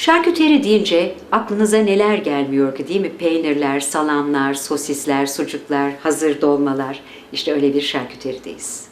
Şarküteri deyince aklınıza neler gelmiyor ki değil mi? Peynirler, salamlar, sosisler, sucuklar, hazır dolmalar. İşte öyle bir şarküterideyiz.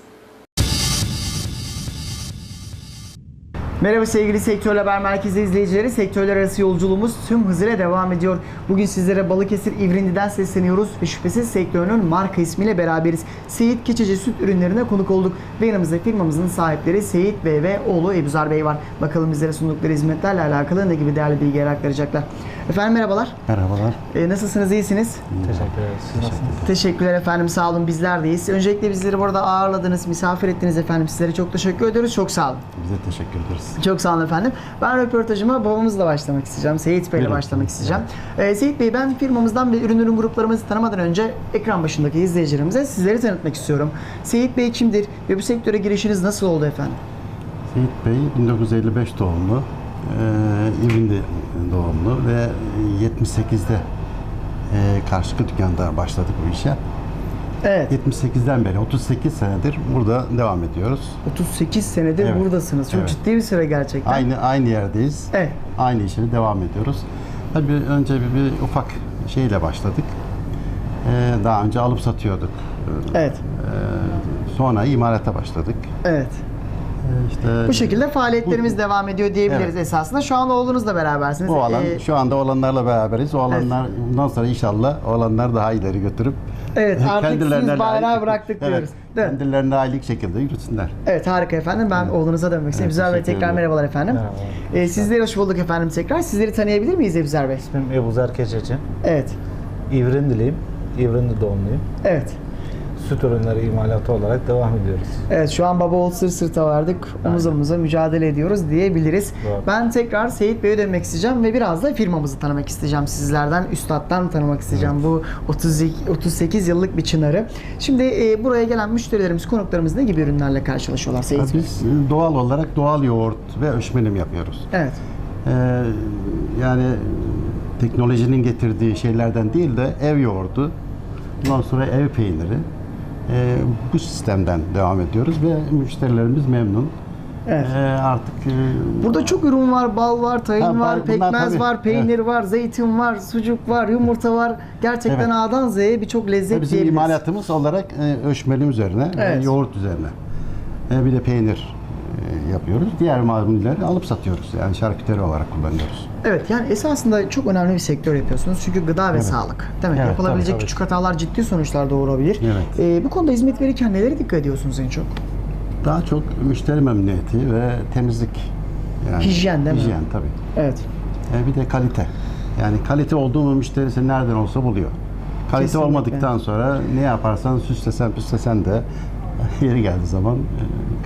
Merhaba sevgili Sektör Haber Merkezi izleyicileri. Sektörler arası yolculuğumuz tüm hızıyla devam ediyor. Bugün sizlere Balıkesir İvrindi'den sesleniyoruz ve şüphesiz sektörünün marka ismiyle beraberiz. Seyit Keçeci Süt ürünlerine konuk olduk ve yanımızda firmamızın sahipleri Seyit Bey ve oğlu Ebuzar Bey var. Bakalım bizlere sundukları hizmetlerle alakalı ne gibi değerli bilgiler aktaracaklar. Efendim merhabalar. Merhabalar. Ee, nasılsınız? iyisiniz? Teşekkür ederiz. Siz nasılsınız? Teşekkürler efendim. Sağ olun. Bizler deyiz. Öncelikle bizleri burada ağırladınız, misafir ettiniz efendim. Sizlere çok teşekkür ediyoruz. Çok sağ olun. Biz de teşekkür ederiz. Çok sağ olun efendim. Ben röportajıma babamızla başlamak isteyeceğim. Seyit Bey'le başlamak isteyeceğim. Ee, Seyit Bey ben firmamızdan ve ürün ürün gruplarımızı tanımadan önce ekran başındaki izleyicilerimize sizleri tanıtmak istiyorum. Seyit Bey kimdir ve bu sektöre girişiniz nasıl oldu efendim? Seyit Bey 1955 doğumlu, e, İvindi doğumlu ve 78'de e, karşı dükkanda başladık bu işe. Evet. 78'den beri 38 senedir burada devam ediyoruz. 38 senedir Evet. buradasınız. Çok Evet. ciddi bir süre gerçekten. Aynı aynı yerdeyiz. Evet. Aynı işe devam ediyoruz. Tabii önce bir, bir ufak şeyle başladık. E, daha önce alıp satıyorduk. Evet. E, sonra imalata başladık. Evet. İşte Bu şekilde faaliyetlerimiz Bu- devam ediyor diyebiliriz Evet. esasında. Şu an oğlunuzla berabersiniz. Bu alan Ee, şu anda olanlarla beraberiz. O alanlar bundan sonra inşallah olanlar daha ileri götürüp Evet, artık kendilerine siz bayrağı bıraktık Evet, diyoruz. Değil mi? Kendilerine layık şekilde yürütsünler. Evet harika efendim. Ben oğlunuza dönmek istiyorum. Evet, Ebüzer Bey tekrar ederim. merhabalar efendim. Merhaba. Ee, sizleri hoş bulduk efendim tekrar. Sizleri tanıyabilir miyiz Ebüzer Bey? İsmim Ebuzer Keçeci. Evet. İvrindiliyim. İvrindi doğumluyum. Evet. Süt ürünleri imalatı olarak devam ediyoruz. Evet şu an baba oğul sırt sırta vardık. Omuz Aynen. omuza mücadele ediyoruz diyebiliriz. Doğru. Ben tekrar Seyit Bey'e dönmek isteyeceğim ve biraz da firmamızı tanımak isteyeceğim sizlerden. Üstad'dan tanımak isteyeceğim bu 32, 38 yıllık bir çınarı. Şimdi e, buraya gelen müşterilerimiz, konuklarımız ne gibi ürünlerle karşılaşıyorlar Seyit Bey? Biz e, doğal olarak doğal yoğurt ve öşmenim yapıyoruz. Evet. Ee, yani teknolojinin getirdiği şeylerden değil de ev yoğurdu, ondan sonra ev peyniri. Ee, bu sistemden devam ediyoruz ve müşterilerimiz memnun. Evet. Ee, artık e, Burada çok ürün var. Bal var, tahin Ha, bal- var, bunlar pekmez tabii. var, peynir var, zeytin var, sucuk var, yumurta var. Gerçekten Evet. A'dan Z'ye birçok lezzet Bizim diyebiliriz. imalatımız olarak e, öşmeli üzerine Evet. ve yoğurt üzerine. E, bir de peynir e, yapıyoruz. Diğer malzemeleri alıp satıyoruz. Yani şarküteri olarak kullanıyoruz. Evet yani esasında çok önemli bir sektör yapıyorsunuz. Çünkü gıda ve Evet. sağlık. Değil mi? Evet, Yapılabilecek tabii, tabii. küçük hatalar ciddi sonuçlar doğurabilir. Evet. Ee, bu konuda hizmet verirken nelere dikkat ediyorsunuz en çok? Daha çok müşteri memnuniyeti ve temizlik. Yani Hijyen değil mi? Hijyen tabii. Evet. E, bir de kalite. Yani kalite olduğu mu müşteri seni nereden olsa buluyor. Kalite Kesinlikle. olmadıktan sonra ne yaparsan süslesen püslesen de yeri geldiği zaman e,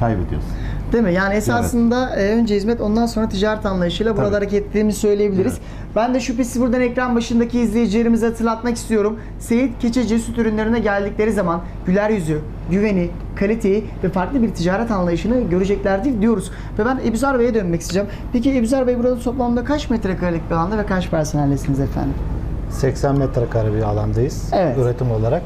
kaybediyorsun. Değil mi? Yani esasında e, önce hizmet ondan sonra ticaret anlayışıyla burada Tabii. hareket ettiğimizi söyleyebiliriz. Ben de şüphesiz buradan ekran başındaki izleyicilerimize hatırlatmak istiyorum. Seyit Keçeci süt ürünlerine geldikleri zaman güler yüzü, güveni, kaliteyi ve farklı bir ticaret anlayışını göreceklerdir diyoruz. Ve ben Ebüzer Bey'e dönmek isteyeceğim. Peki Ebüzer Bey burada toplamda kaç metrekarelik bir alanda ve kaç personellesiniz efendim? 80 metrekare bir alandayız. Evet. Üretim olarak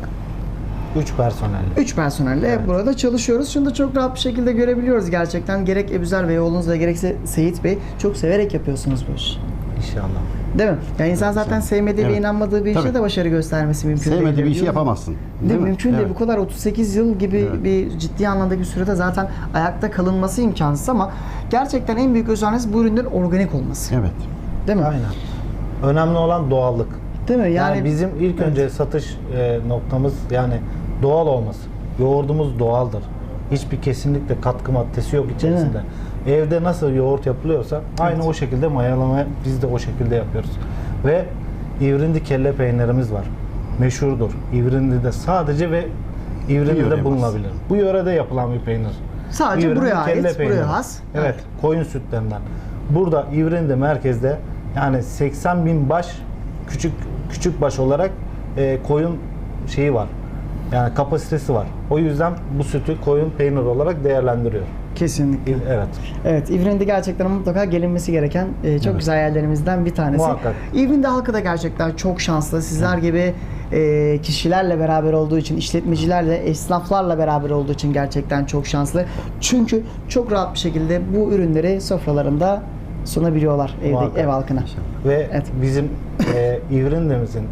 3 personelle. 3 personelle burada çalışıyoruz. Şunu da çok rahat bir şekilde görebiliyoruz gerçekten. Gerek Ebüzer Bey oğlunuzla gerekse Seyit Bey çok severek yapıyorsunuz bu işi. İnşallah. Değil mi? Yani insan zaten sevmediği ve Evet. inanmadığı bir işte Tabii. de başarı göstermesi mümkün değil. Sevmediği bir işi yapamazsın. Değil, mi? Mümkün değil. Evet. Bu kadar 38 yıl gibi Evet. bir ciddi anlamda bir sürede zaten ayakta kalınması imkansız ama gerçekten en büyük özelliğiniz bu ürünlerin organik olması. Evet. Değil mi? Aynen. Önemli olan doğallık. Değil mi? Yani, Yani, bizim ilk önce satış e, noktamız yani doğal olması. Yoğurdumuz doğaldır. Hiçbir kesinlikle katkı maddesi yok içerisinde. Evde nasıl yoğurt yapılıyorsa aynı o şekilde mayalama biz de o şekilde yapıyoruz. Ve İvrindi kelle peynirimiz var. Meşhurdur. İvrindi'de sadece ve yöreye İvrindi'de has. bulunabilir. Bu yörede yapılan bir peynir. Sadece İvrindi buraya ait, kelle buraya peyniri. has. Evet, Evet. koyun sütlerinden. Burada İvrindi merkezde yani 80 bin baş küçük küçük baş olarak e, koyun şeyi var. Yani kapasitesi var. O yüzden bu sütü koyun peynir olarak değerlendiriyor. kesinlikle. Evet. Evet, İvrindi gerçekten mutlaka gelinmesi gereken e, çok Evet. güzel yerlerimizden bir tanesi. Muhakkak. İvrindi halkı da gerçekten çok şanslı. Sizler gibi e, kişilerle beraber olduğu için, işletmecilerle, esnaflarla beraber olduğu için gerçekten çok şanslı. Çünkü çok rahat bir şekilde bu ürünleri sofralarında sunabiliyorlar evde, Muhakkak. ev halkına. Ve Evet. bizim e, İvrindi'mizin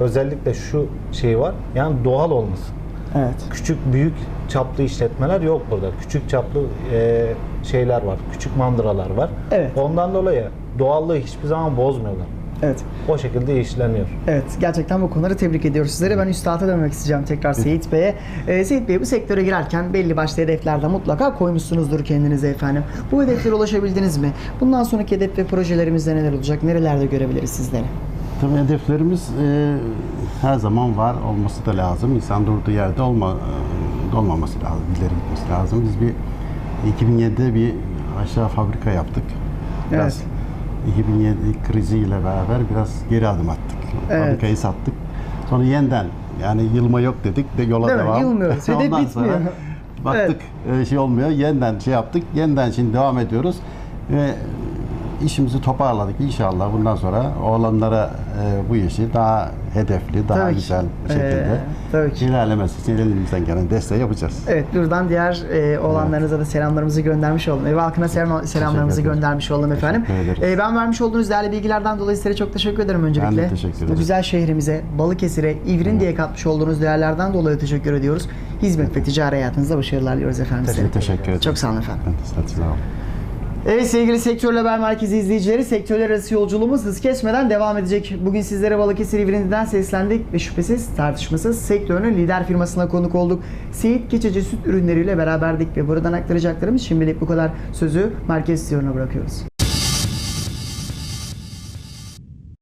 özellikle şu şeyi var. Yani doğal olması. Evet. Küçük büyük çaplı işletmeler yok burada. Küçük çaplı e, şeyler var. Küçük mandıralar var. Evet. Ondan dolayı doğallığı hiçbir zaman bozmuyorlar. Evet. O şekilde işleniyor. Evet, gerçekten bu konuları tebrik ediyoruz sizlere. Ben üstada dönmek isteyeceğim tekrar Seyit Bey'e. Ee, Seyit Bey bu sektöre girerken belli başlı hedeflerden mutlaka koymuşsunuzdur kendinize efendim. Bu hedeflere ulaşabildiniz mi? Bundan sonraki hedef ve projelerimizde neler olacak? Nerelerde görebiliriz sizleri? Tabii hedeflerimiz e, her zaman var olması da lazım. İnsan durduğu yerde olma, e, olmaması lazım, ileri gitmesi lazım. Biz bir 2007'de bir aşağı fabrika yaptık. Biraz 2007 kriziyle beraber biraz geri adım attık. Evet. Fabrikayı sattık. Sonra yeniden yani yılma yok dedik de yola Değil mi? devam. Yılmıyoruz. Hedef Ondan bitmiyor. sonra baktık e, şey olmuyor. Yeniden şey yaptık. Yeniden şimdi devam ediyoruz. Ve işimizi toparladık inşallah. Bundan sonra oğlanlara e, bu işi daha hedefli, daha Tabii ki. güzel Ee, şekilde tabii ki. ilerlemesi için elimizden gelen desteği yapacağız. Evet, buradan diğer e, oğlanlarınıza da selamlarımızı göndermiş oldum. Ev halkına selam, selamlarımızı ederim. göndermiş oldum efendim. Teşekkür ederiz. E, ben vermiş olduğunuz değerli bilgilerden dolayı sizlere çok teşekkür ederim öncelikle. Teşekkür Bu ederim. güzel şehrimize, Balıkesir'e, İvrindi'ye katmış olduğunuz değerlerden dolayı teşekkür ediyoruz. Hizmet ve ticari hayatınızda başarılar diliyoruz efendim size. Teşekkür, teşekkür ederim. Çok sağ olun efendim. Ben de sağ olun. Evet sevgili Sektör Haber Merkezi izleyicileri, sektörler arası yolculuğumuz hız kesmeden devam edecek. Bugün sizlere Balıkesir İvrindi'den seslendik ve şüphesiz tartışmasız sektörün lider firmasına konuk olduk. Seyit Keçeci Süt ürünleriyle beraberdik ve buradan aktaracaklarımız şimdilik bu kadar. Sözü Merkez Stüdyo'na bırakıyoruz.